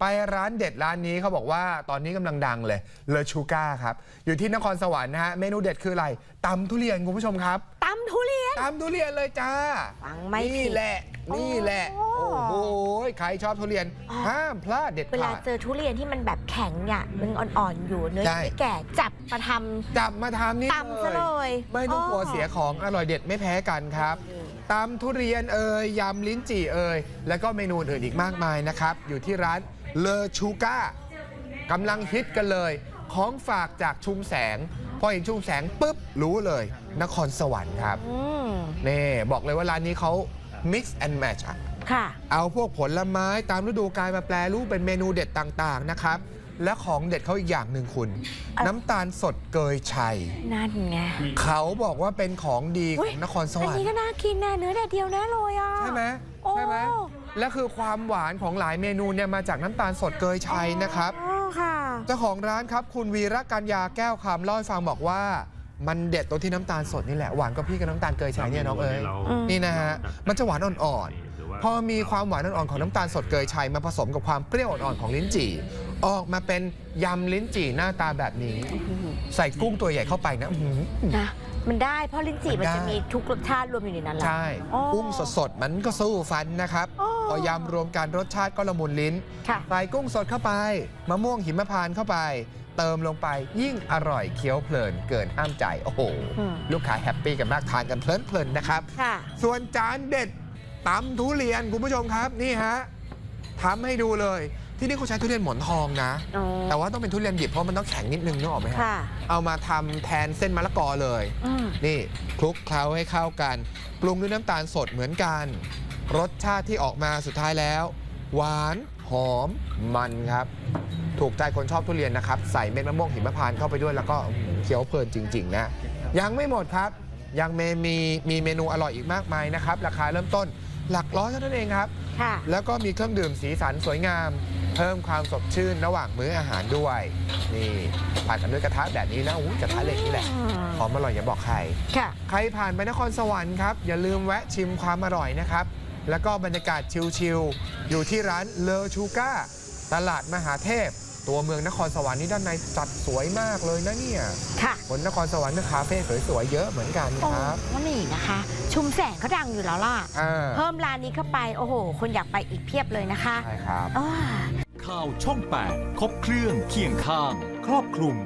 ไปร้านเด็ดร้านนี้เขาบอกว่าตอนนี้กำลังดังเลยเลอชูก้าครับ อยู่ที่นครสวรรค์นะฮะ เมนูเด็ดคืออะไรตำทุเรียนคุณผู้ชมครับตำทุเรียน ตำทุเรียนเลยจ้าฟังไม่นี่ผิดแหละ นี่แหละ โอ้ โอ้โหใครชอบทุเรียนอ๋อห้ามพลาดเด็ดเวลาขาด เจอทุเรียนที่มันแบบแข็งเนี่ยมันอ่อนๆอยู่เนื้อใช่ ไม่แก่จับมาทจับมาทำนี่ตำซะเลยไม่ต้องกลัวอ๋อเสียของอร่อยเด็ดไม่แพ้กันครับตำทุเรียนเอ่ยยำลิ้นจี่เอ่ยแล้วก็เมนูอื่นอีกมากมายนะครับ อยู่ที่ร้าน เลอชูก้ากำลังฮิตกันเลย ของฝากจากชุมแสง พอเห็นชุมแสงปุ๊บ รู้เลย นครสวรรค์ครับำอืมนี่บอกเลยว่าร้านนี้เขา mix and match อะ ค่ะ เอาพวกผลไม้ตามฤดูกาลมาแปลรูปเป็นเมนูเด็ดต่างๆนะครับ และของเด็ดเขาอีกอย่างหนึ่งคุณอะน้ำตาลสดเกยชัย นั่นไงเขาบอกว่าเป็นของดีขอุ๊อยงนครสอันวรรนี้ค์ก็น่ากินนะเนื้อแดดเดียวแน่เลยอะใช่ไหมโอ้ใช่ไหม และคือความหวานของหลายเมนูเนี่ยมาจากน้ำตาลสดเกยชัยนะครับ อ๋อค่ะ เจ้าของร้านครับคุณวีระกัญญาแก้วคำเล่าให้ฟังบอกว่า มันเด็ดตรงที่น้ำตาลสดนี่แหละหวานกว่าพี่กับน้ำตาลเกยชัยเนี่ยน้องเอ๋ยอืมนี่นะฮะมันจะหวานอ่อนๆพอมีความหวานอ่อนๆของน้ำตาลสดเกยชัยมาผสมกับความเปรี้ยวอ่อนๆของลิ้นจี่ ออกมาเป็นยำลิ้นจี่หน้าตาแบบนี้ ใส่กุ้งตัวใหญ่เข้าไปนะอื้อหือนะ มันได้เพราะลิ้นจี่มัมันนได้ จะมีทุกรสชาติรวมอยู่ในนั้นแหละ ใช่อ๋อกุ้งสดๆ มันก็สู้ฟันนะครับอ๋อพอยำรวมกันรสชาติก็ละมุนลิ้นค่ะ ใส่กุ้งสดเข้าไปมะม่วงหิมพานต์เข้าไป เติมลงไปยิ่งอร่อยเคี้ยวเพลินเกินห้ามใจ โอ้โห อืมลูกค้าแฮปปี้กันมากทานกันเพลินๆนะครับ ค่ะ ส่วนจานเด็ดตำทุเรียนคุณผู้ชมครับนี่ฮะทำให้ดูเลย ที่นี่เขาใช้ทุเรียนหมอนทองนะ อ๋อ แต่ว่าต้องเป็นทุเรียนดิบเพราะมันต้องแข็งนิดนึงนึกออกไหมฮะค่ะเอามาทำแทนเส้นมะละกอเลย อืมนี่คลุกเคล้าให้เข้ากัน ปรุงด้วยน้ำตาลสดเหมือนกัน รสชาติที่ออกมาสุดท้ายแล้ว หวานหอมมันครับ ถูกใจคนชอบทุเรียนนะครับ ใส่เม็ดมะม่วงหิมพานต์เข้าไปด้วยแล้วก็อื้อหือเคี้ยวเพลินจริง ๆ นะ ยังไม่หมดครับ ยังเมมีมีเมนูอร่อยอีกมากมายนะครับ ราคาเริ่มต้น หลักร้อยเท่านั้นเองครับ ค่ะ แล้วก็มีเครื่องดื่มสีสันสวยงาม เพิ่มความสดชื่นระหว่างมื้ออาหารด้วย นี่ผัดกันด้วยกระทะแบบนี้นะอู้กระทะเหล็กนี่แหละอืมหอมอร่อยอย่าบอกใคร ค่ะ ใครผ่านไปนครสวรรค์ครับ อย่าลืมแวะชิมความอร่อยนะครับ แล้วก็บรรยากาศชิลๆอยู่ที่ร้านเลอชูก้า ตลาดมหาเทพ ตัวเมืองนครสวรรค์นี่ด้านในจัดสวยมากเลยนะเนี่ยค่ะบนนครสวรรค์เนี่ยคาเฟ่สวยๆเยอะเหมือนกันโอ้ครับว่านี่นะคะ ชุมแสงเขาดังอยู่แล้วล่ะอ่าเพิ่มร้านนี้เข้าไป โอ้โห คนอยากไปอีกเพียบเลยนะคะ ใช่ครับอ้าข่าวช่อง 8 ครบเครื่องเคียงข้าง ครอบคลุม